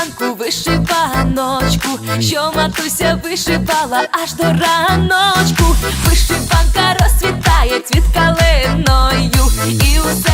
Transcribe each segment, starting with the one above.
ранку вишиваночку, що матуся вишивала аж до раночку, вишиванка розцвітає цвіт калиною і усе.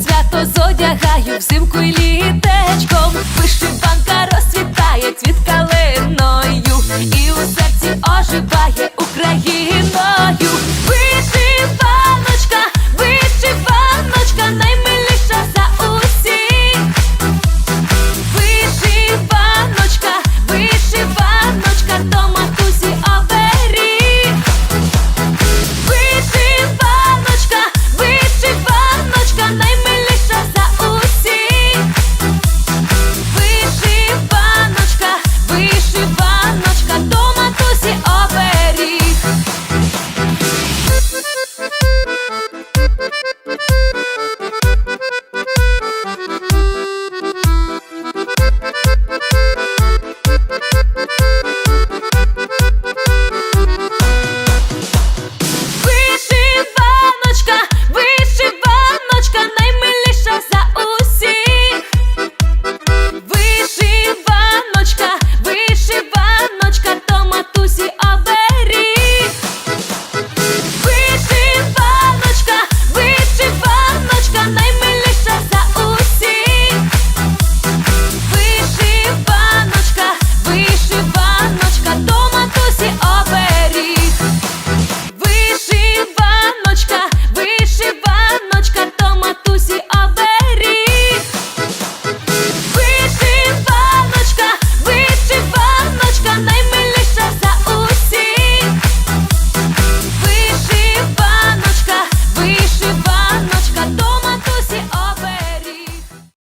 свято зодягаю взимку і літечком, вишиванка розцвітає цвіт калиною і у серці оживає Україною. Вишиваночка, вишиваночка, наймиліша за усіх. Вишиваночка, вишиваночка, дома.